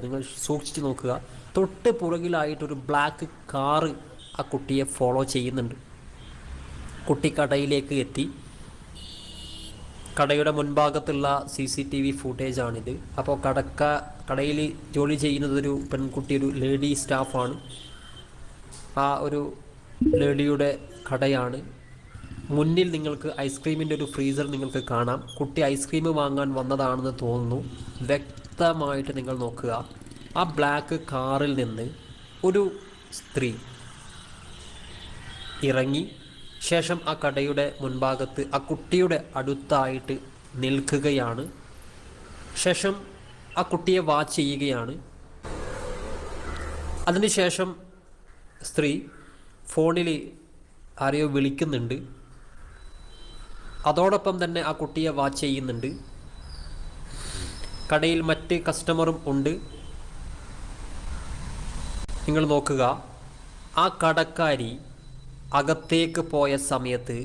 നിങ്ങൾ സൂക്ഷിച്ച് നോക്കുക. തൊട്ട് പുറകിലായിട്ടൊരു ബ്ലാക്ക് കാറ് ആ കുട്ടിയെ ഫോളോ ചെയ്യുന്നുണ്ട്. കുട്ടി കടയിലേക്ക് എത്തി. കടയുടെ മുൻഭാഗത്തുള്ള സി സി ടി വി ഫുട്ടേജാണിത് അപ്പോൾ കടക്ക കടയിൽ ജോലി ചെയ്യുന്നതൊരു പെൺകുട്ടി ഒരു ലേഡി സ്റ്റാഫാണ് ആ ഒരു ലേഡിയുടെ കടയാണ്. മുന്നിൽ നിങ്ങൾക്ക് ഐസ്ക്രീമിന്റെ ഒരു ഫ്രീസർ നിങ്ങൾക്ക് കാണാം. കുട്ടി ഐസ്ക്രീം വാങ്ങാൻ വന്നതാണെന്ന് തോന്നുന്നു. വ്യക്തമായിട്ട് നിങ്ങൾ നോക്കുക. ആ ബ്ലാക്ക് കാറിൽ നിന്ന് ഒരു സ്ത്രീ ഇറങ്ങി ശേഷം ആ കടയുടെ മുൻഭാഗത്ത് ആ കുട്ടിയുടെ അടുത്തായിട്ട് നിൽക്കുകയാണ്. ശേഷം ആ കുട്ടിയെ വാച്ച് ചെയ്യുകയാണ്. അതിനുശേഷം സ്ത്രീ ഫോണിൽ ആരെയോ വിളിക്കുന്നുണ്ട്. അതോടൊപ്പം തന്നെ ആ കുട്ടിയെ വാച്ച് ചെയ്യുന്നുണ്ട്. കടയിൽ മറ്റ് കസ്റ്റമറും ഉണ്ട്. നിങ്ങൾ നോക്കുക ആ കടക്കാരി അകത്തേക്ക് പോയ സമയത്ത്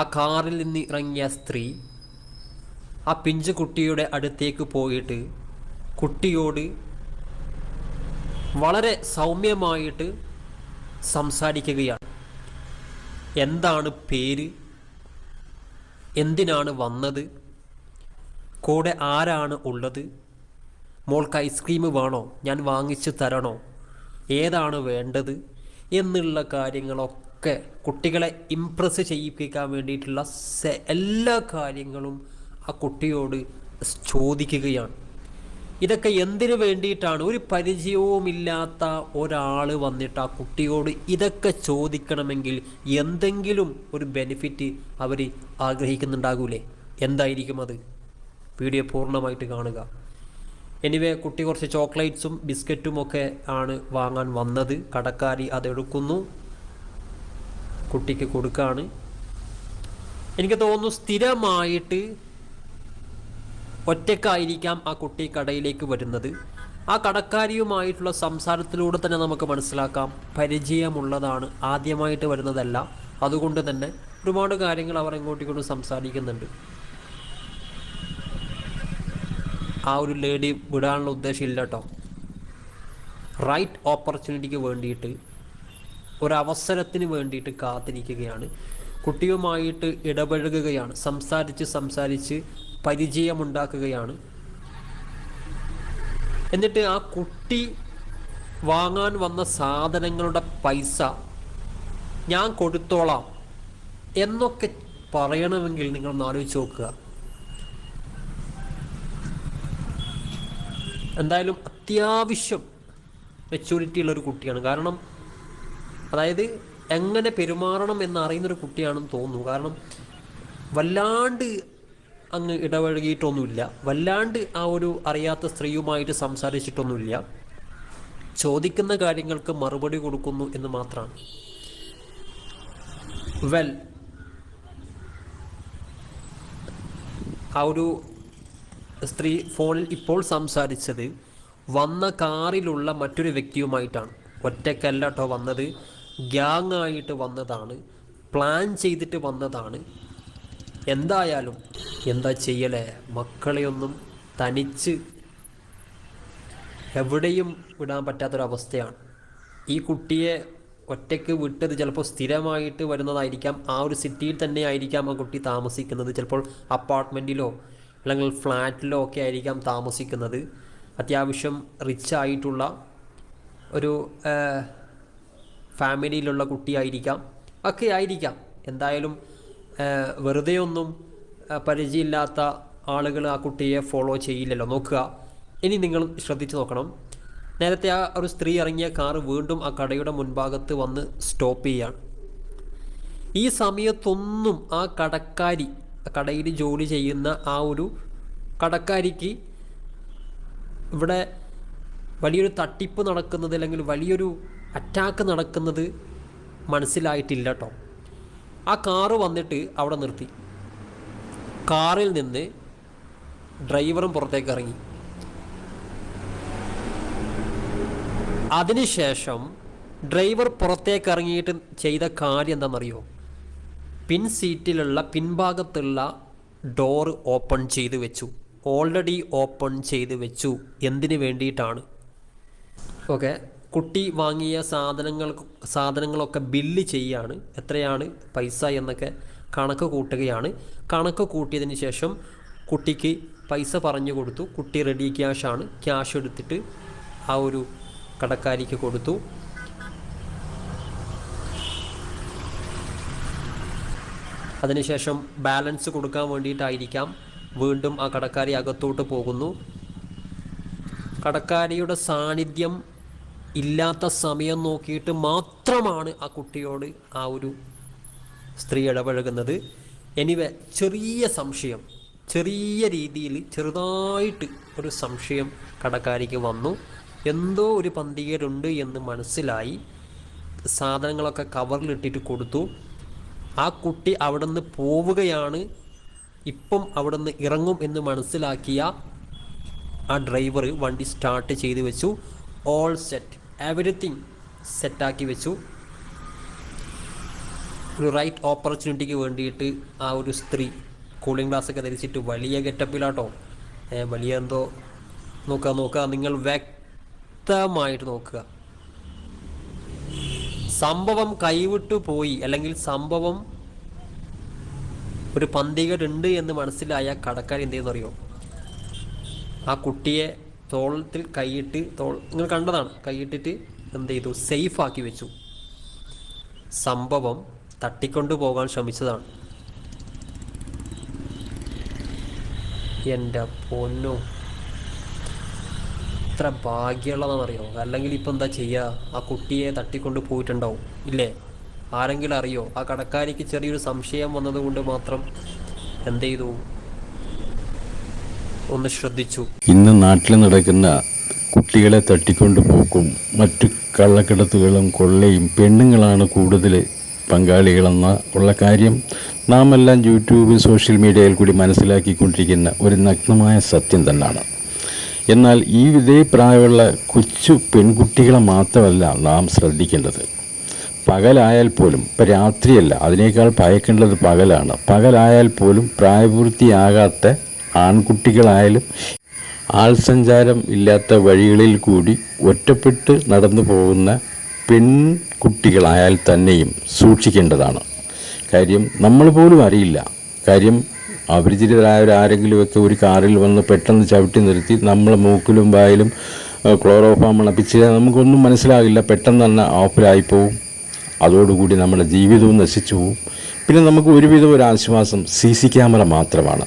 ആ കാറിൽ നിന്ന് ഇറങ്ങിയ സ്ത്രീ ആ പിഞ്ചു കുട്ടിയുടെ അടുത്തേക്ക് പോയിട്ട് കുട്ടിയോട് വളരെ സൗമ്യമായിട്ട് സംസാരിക്കുകയാണ്. എന്താണ് പേര്? എന്തിനാണ് വന്നത്? കൂടെ ആരാണ് ഉള്ളത്? മോൾക്ക് ഐസ്ക്രീം വേണോ? ഞാൻ വാങ്ങിച്ചു തരണോ? ഏതാണ് വേണ്ടത്? എന്നുള്ള കാര്യങ്ങളൊക്കെ കുട്ടികളെ ഇംപ്രസ് ചെയ്യിപ്പിക്കാൻ വേണ്ടിയിട്ടുള്ള എല്ലാ കാര്യങ്ങളും ആ കുട്ടിയോട് ചോദിക്കുകയാണ്. ഇതൊക്കെ എന്തിനു വേണ്ടിയിട്ടാണ്? ഒരു പരിചയവുമില്ലാത്ത ഒരാൾ വന്നിട്ട് ആ കുട്ടിയോട് ഇതൊക്കെ ചോദിക്കണമെങ്കിൽ എന്തെങ്കിലും ഒരു ബെനിഫിറ്റ് അവർ ആഗ്രഹിക്കുന്നുണ്ടാകൂലേ? എന്തായിരിക്കും അത്? വീഡിയോ പൂർണമായിട്ട് കാണുക. എനിവേ കുട്ടി കുറച്ച് ചോക്ലേറ്റ്സും ബിസ്ക്കറ്റും ഒക്കെ ആണ് വാങ്ങാൻ വന്നത്. കടക്കാരി അതെടുക്കുന്നു. കുട്ടിക്ക് കൊടുക്കുകയാണ് എനിക്ക് തോന്നുന്നു സ്ഥിരമായിട്ട് ഒറ്റക്കായിരിക്കാം ആ കുട്ടി കടയിലേക്ക് വരുന്നത്. ആ കടക്കാരിയുമായിട്ടുള്ള സംസാരത്തിലൂടെ തന്നെ നമുക്ക് മനസ്സിലാക്കാം. പരിചയമുള്ളതാണ് ആദ്യമായിട്ട് വരുന്നതല്ല. അതുകൊണ്ട് തന്നെ ഒരുപാട് കാര്യങ്ങൾ അവർ ഇങ്ങോട്ടും ഇങ്ങോട്ടും സംസാരിക്കുന്നുണ്ട്. ആ ഒരു ലേഡി വിടാനുള്ള ഉദ്ദേശം ഇല്ല കേട്ടോ റൈറ്റ് ഓപ്പർച്യൂണിറ്റിക്ക് വേണ്ടിയിട്ട് ഒരവസരത്തിന് വേണ്ടിയിട്ട് കാത്തിരിക്കുകയാണ്. കുട്ടിയുമായിട്ട് ഇടപഴകുകയാണ്. സംസാരിച്ച് സംസാരിച്ച് പരിചയമുണ്ടാക്കുകയാണ്. എന്നിട്ട് ആ കുട്ടി വാങ്ങാൻ വന്ന സാധനങ്ങളുടെ പൈസ ഞാൻ കൊടുത്തോളാം എന്നൊക്കെ പറയണമെങ്കിൽ നിങ്ങൾ ആലോചിച്ച് നോക്കുക. എന്തായാലും അത്യാവശ്യം മെച്യൂരിറ്റി ഉള്ളൊരു കുട്ടിയാണ്. കാരണം അതായത് എങ്ങനെ പെരുമാറണം എന്നറിയുന്നൊരു കുട്ടിയാണെന്ന് തോന്നുന്നു. കാരണം വല്ലാണ്ട് അങ്ങ് ഇടപഴകിയിട്ടൊന്നുമില്ല. വല്ലാണ്ട് ആ ഒരു അറിയാത്ത സ്ത്രീയുമായിട്ട് സംസാരിച്ചിട്ടൊന്നുമില്ല. ചോദിക്കുന്ന കാര്യങ്ങൾക്ക് മറുപടി കൊടുക്കുന്നു എന്ന് മാത്രമാണ്. വെൽ ആ ഒരു സ്ത്രീ ഫോണിൽ ഇപ്പോൾ സംസാരിച്ചത് വന്ന കാറിലുള്ള മറ്റൊരു വ്യക്തിയുമായിട്ടാണ്. ഒറ്റക്കല്ല കേട്ടോ വന്നത്. ഗ്യാങ് ആയിട്ട് വന്നതാണ്. പ്ലാൻ ചെയ്തിട്ട് വന്നതാണ്. എന്തായാലും എന്താ ചെയ്യലേ? മക്കളെയൊന്നും തനിച്ച് എവിടെയും വിടാൻ പറ്റാത്തൊരവസ്ഥയാണ്. ഈ കുട്ടിയെ ഒറ്റയ്ക്ക് വിട്ടത് ചിലപ്പോൾ സ്ഥിരമായിട്ട് വരുന്നതായിരിക്കാം. ആ ഒരു സിറ്റിയിൽ തന്നെ ആയിരിക്കാം ആ കുട്ടി താമസിക്കുന്നത്. ചിലപ്പോൾ അപ്പാർട്ട്മെന്റിലോ അല്ലെങ്കിൽ ഫ്ലാറ്റിലോ ഒക്കെ ആയിരിക്കാം താമസിക്കുന്നത്. അത്യാവശ്യം റിച്ച് ആയിട്ടുള്ള ഒരു ഫാമിലിയിലുള്ള കുട്ടിയായിരിക്കാം. ഒക്കെ ആയിരിക്കാം. എന്തായാലും വെറുതെ ഒന്നും പരിചയമില്ലാത്ത ആളുകൾ ആ കുട്ടിയെ ഫോളോ ചെയ്യില്ലല്ലോ. നോക്കുക. ഇനി നിങ്ങൾ ശ്രദ്ധിച്ചു നോക്കണം. നേരത്തെ ആ ഒരു സ്ത്രീ ഇറങ്ങിയ കാർ വീണ്ടും ആ കടയുടെ മുൻഭാഗത്ത് വന്ന് സ്റ്റോപ്പ് ചെയ്യാണ് ഈ സമയത്തൊന്നും ആ കടക്കാരി കടയിൽ ജോലി ചെയ്യുന്ന ആ ഒരു കടക്കാരിക്ക് ഇവിടെ വലിയൊരു തട്ടിപ്പ് നടക്കുന്നത് അല്ലെങ്കിൽ വലിയൊരു അറ്റാക്ക് നടക്കുന്നത് മനസ്സിലായിട്ടില്ല കേട്ടോ ആ കാറ് വന്നിട്ട് അവിടെ നിർത്തി. കാറിൽ നിന്ന് ഡ്രൈവറും പുറത്തേക്ക് ഇറങ്ങി. അതിനുശേഷം ഡ്രൈവർ പുറത്തേക്ക് ഇറങ്ങിയിട്ട് ചെയ്ത കാര്യം എന്താണെന്നറിയോ? പിൻ സീറ്റിലുള്ള പിൻഭാഗത്തുള്ള ഡോർ ഓപ്പൺ ചെയ്തു വെച്ചു. ഓൾറെഡി ഓപ്പൺ ചെയ്തു വെച്ചു. എന്തിനു വേണ്ടിയിട്ടാണ്? ഓക്കെ. കുട്ടി വാങ്ങിയ സാധനങ്ങൾ സാധനങ്ങളൊക്കെ ബില്ല് ചെയ്യാണ്. എത്രയാണ്? പൈസ എന്നൊക്കെ കണക്ക് കൂട്ടുകയാണ്. കണക്ക് കൂട്ടിയതിന് ശേഷം കുട്ടിക്ക് പൈസ പറഞ്ഞു കൊടുത്തു. കുട്ടി റെഡി ക്യാഷാണ് ക്യാഷ് എടുത്തിട്ട് ആ ഒരു കടക്കാരിക്ക് കൊടുത്തു. അതിനുശേഷം ബാലൻസ് കൊടുക്കാൻ വേണ്ടിയിട്ടായിരിക്കാം വീണ്ടും ആ കടക്കാരി അകത്തോട്ട് പോകുന്നു. കടക്കാരിയുടെ സാന്നിധ്യം ഇല്ലാത്ത സമയം നോക്കിയിട്ട് മാത്രമാണ് ആ കുട്ടിയോട് ആ ഒരു സ്ത്രീ ഇടപഴകുന്നത്. എനിവേ ചെറിയ സംശയം ചെറിയ രീതിയിൽ ചെറുതായിട്ട് ഒരു സംശയം കടക്കാരിക്ക് വന്നു. എന്തോ ഒരു പന്തികേടുണ്ട് എന്ന് മനസ്സിലായി. സാധനങ്ങളൊക്കെ കവറിലിട്ടിട്ട് കൊടുത്തു. ആ കുട്ടി അവിടെ നിന്ന് പോവുകയാണ്. ഇപ്പം അവിടെ നിന്ന് ഇറങ്ങും എന്ന് മനസ്സിലാക്കിയ ആ ഡ്രൈവർ വണ്ടി സ്റ്റാർട്ട് ചെയ്ത് വെച്ചു. ഓൾ സെറ്റ് എവറിത്തിങ് സെറ്റാക്കി വെച്ചു. ഒരു റൈറ്റ് ഓപ്പർച്യൂണിറ്റിക്ക് വേണ്ടിയിട്ട് ആ ഒരു സ്ത്രീ കൂളിംഗ് ഗ്ലാസ് ഒക്കെ ധരിച്ചിട്ട് വലിയ ഗെറ്റപ്പിലാട്ടോ വലിയ എന്തോ നോക്കുക നോക്കുക നിങ്ങൾ വ്യക്തമായിട്ട് നോക്കുക. സംഭവം കൈവിട്ടു പോയി അല്ലെങ്കിൽ സംഭവം ഒരു പന്തികരുണ്ട് എന്ന് മനസ്സിലായ കടക്കാർ എന്ത് ചെയ്യുന്നറിയോ ആ കുട്ടിയെ തോളത്തിൽ കൈയിട്ട് തോൾ നിങ്ങൾ കണ്ടതാണ് കൈയിട്ടിട്ട് എന്ത് ചെയ്തു? സേഫാക്കി വെച്ചു. സംഭവം തട്ടിക്കൊണ്ടു പോകാൻ ശ്രമിച്ചതാണ്. എന്റെ പൊന്നോ. ഇത്ര ഭാഗ്യമുള്ളതാണെന്നറിയോ? അല്ലെങ്കിൽ ഇപ്പം എന്താ ചെയ്യുക ആ കുട്ടിയെ തട്ടിക്കൊണ്ട് പോയിട്ടുണ്ടാവും ഇല്ലേ? ആരെങ്കിലും അറിയോ? ആ കടക്കാരിക്ക് ചെറിയൊരു സംശയം വന്നതുകൊണ്ട് മാത്രം എന്ത് ചെയ്തു? ഒന്ന് ശ്രദ്ധിച്ചു. ഇന്ന് നാട്ടിൽ നടക്കുന്ന കുട്ടികളെ തട്ടിക്കൊണ്ട് പോക്കും മറ്റു കള്ളക്കിടത്തുകളും കൊള്ളയും പെണ്ണുങ്ങളാണ് കൂടുതൽ പങ്കാളികളെന്ന ഉള്ള കാര്യം നാം എല്ലാം യൂട്യൂബ് സോഷ്യൽ മീഡിയയിൽ കൂടി മനസ്സിലാക്കിക്കൊണ്ടിരിക്കുന്ന ഒരു നഗ്നമായ സത്യം തന്നെയാണ് എന്നാൽ ഈ ഇതേ പ്രായമുള്ള കൊച്ചു പെൺകുട്ടികളെ മാത്രമല്ല നാം ശ്രദ്ധിക്കേണ്ടത്. പകലായാൽ പോലും ഇപ്പം രാത്രിയല്ല അതിനേക്കാൾ ഭയക്കേണ്ടത് പകലാണ്. പകലായാൽ പോലും പ്രായപൂർത്തിയാകാത്ത ആൺകുട്ടികളായാലും ആൾസഞ്ചാരം ഇല്ലാത്ത വഴികളിൽ കൂടി ഒറ്റപ്പെട്ട് നടന്നു പോകുന്ന പെൺകുട്ടികളായാൽ തന്നെയും സൂക്ഷിക്കേണ്ടതാണ്. കാര്യം നമ്മൾ പോലും അറിയില്ല. കാര്യം അപരിചിതരായവരാരെങ്കിലുമൊക്കെ ഒരു കാറിൽ വന്ന് പെട്ടെന്ന് ചവിട്ടി നിർത്തി നമ്മളെ മൂക്കിലും വായിലും ക്ലോറോഫാം അണപ്പിച്ച് നമുക്കൊന്നും മനസ്സിലാകില്ല പെട്ടെന്ന് തന്നെ ഓഫിലായി പോവും അതോടുകൂടി നമ്മുടെ ജീവിതവും നശിച്ചു പോവും. പിന്നെ നമുക്ക് ഒരുവിധം ഒരു ആശ്വാസം സി സി ക്യാമറ മാത്രമാണ്.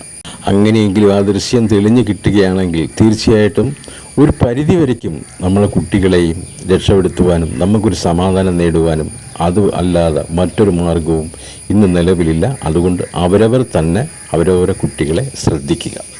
അങ്ങനെയെങ്കിലും ആ ദൃശ്യം തെളിഞ്ഞു കിട്ടുകയാണെങ്കിൽ തീർച്ചയായിട്ടും ഒരു പരിധി വരയ്ക്കും നമ്മളെ കുട്ടികളെയും രക്ഷപ്പെടുത്തുവാനും നമുക്കൊരു സമാധാനം നേടുവാനും അത് അല്ലാതെ മറ്റൊരു മാർഗവും ഇന്ന് നിലവിലില്ല. അതുകൊണ്ട് അവരവർ തന്നെ അവരവരെ കുട്ടികളെ ശ്രദ്ധിക്കുക.